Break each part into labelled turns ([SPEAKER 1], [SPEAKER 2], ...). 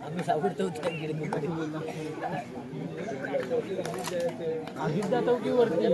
[SPEAKER 1] आम्ही सावडतो वरती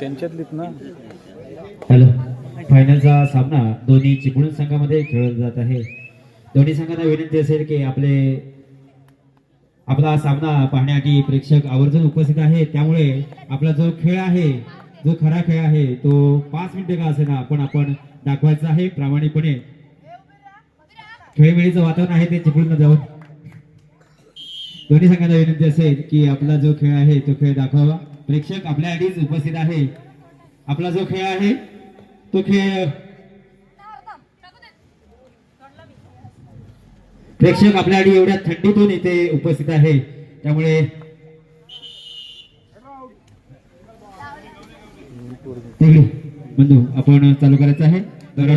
[SPEAKER 1] त्यांच्यातलीत ना.
[SPEAKER 2] हॅलो फायनलचा सामना दोन्ही चिपळूण संघामध्ये खेळला जात आहे. दोन्ही संघांना विनंती असेल की आपले आपला सामना पाहण्यासाठी प्रेक्षक आवर्जून उपस्थित आहे त्यामुळे आपला जो खेळ आहे जो खरा खेळ आहे तो पाच मिनिटे का असेना पण आपण दाखवायचा आहे प्रामाणिकपणे. खेळवेळीचं वातावरण आहे ते चिपळून जाऊन. दोन्ही संघांना विनंती असेल की आपला जो खेळ आहे तो खेळ दाखवावा. प्रेक्षक आपल्या आधीच उपस्थित आहे. आपला जो खेळ आहे तो खेळ प्रेक्षक आपल्या आणि एवढ्या थंडीतून इथे उपस्थित आहे. त्यामुळे बंधू आपण चालू करायचं आहे. तर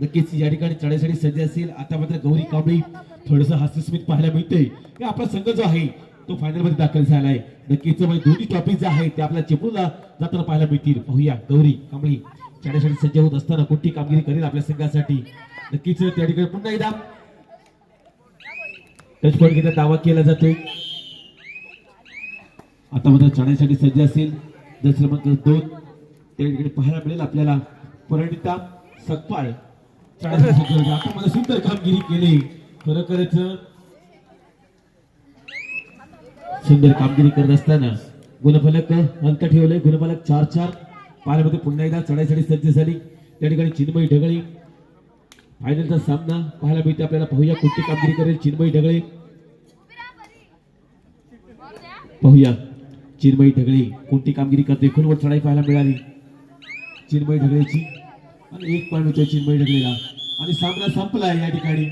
[SPEAKER 3] नक्कीच या ठिकाणी चढाईसाठी सज्ज असेल. आता मात्र गौरी कांबळी थोडस हास्यस्मित पाहायला मिळते की आपला संघ जो आहे तो फायनलमध्ये दाखल झाला आहे नक्कीच म्हणजे दोन्ही टॉपिक जे आहे ते आपल्या चिपळूला जाताना पाहायला मिळतील. पाहूया गौरी कांबळी चढाईसाठी सज्ज होत असताना कोणती कामगिरी करेल आपल्या संघासाठी? नक्कीच त्या ठिकाणी पुन्हा एकदा टच पॉईंट घेण्याचा दावा केला जातोय आता मात्र चढाईसाठी सज्ज असेल. जर क्रमांक दोन त्या ठिकाणी पाहायला मिळेल आपल्याला. परिणिता सकपाळ आता मला सुंदर कामगिरी केली. खरोखरच सुंदर कामगिरी करत असताना गुणफलक अंत ठेवले गुणफलक चार चार. पाण्यामध्ये पुन्हा एकदा चढाईसाठी सज्ज झाली. त्या ठिकाणी चिन्मयी ढगळी. फायनलचा सामना पाहायला मिळते आपल्याला पाहूया कोणती कामगिरी करेल चिन्मयी ढगळे. पाहूया. चिन्मयी ढगळे कोणती कामगिरी करते खोलवर चढाई पाहायला मिळाली. चिन्मयी ढगळेची आणि एक पॉईंट होतो चिन्मयी ढगळेला. आणि सामना संपलाय या ठिकाणी.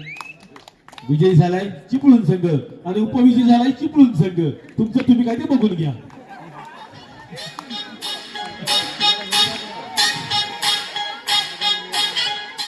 [SPEAKER 3] विजयी झालाय चिपळूण संघ. आणि उपविजयी झालाय चिपळूण संघ. तुमचं तुम्ही काय ते बघून घ्या.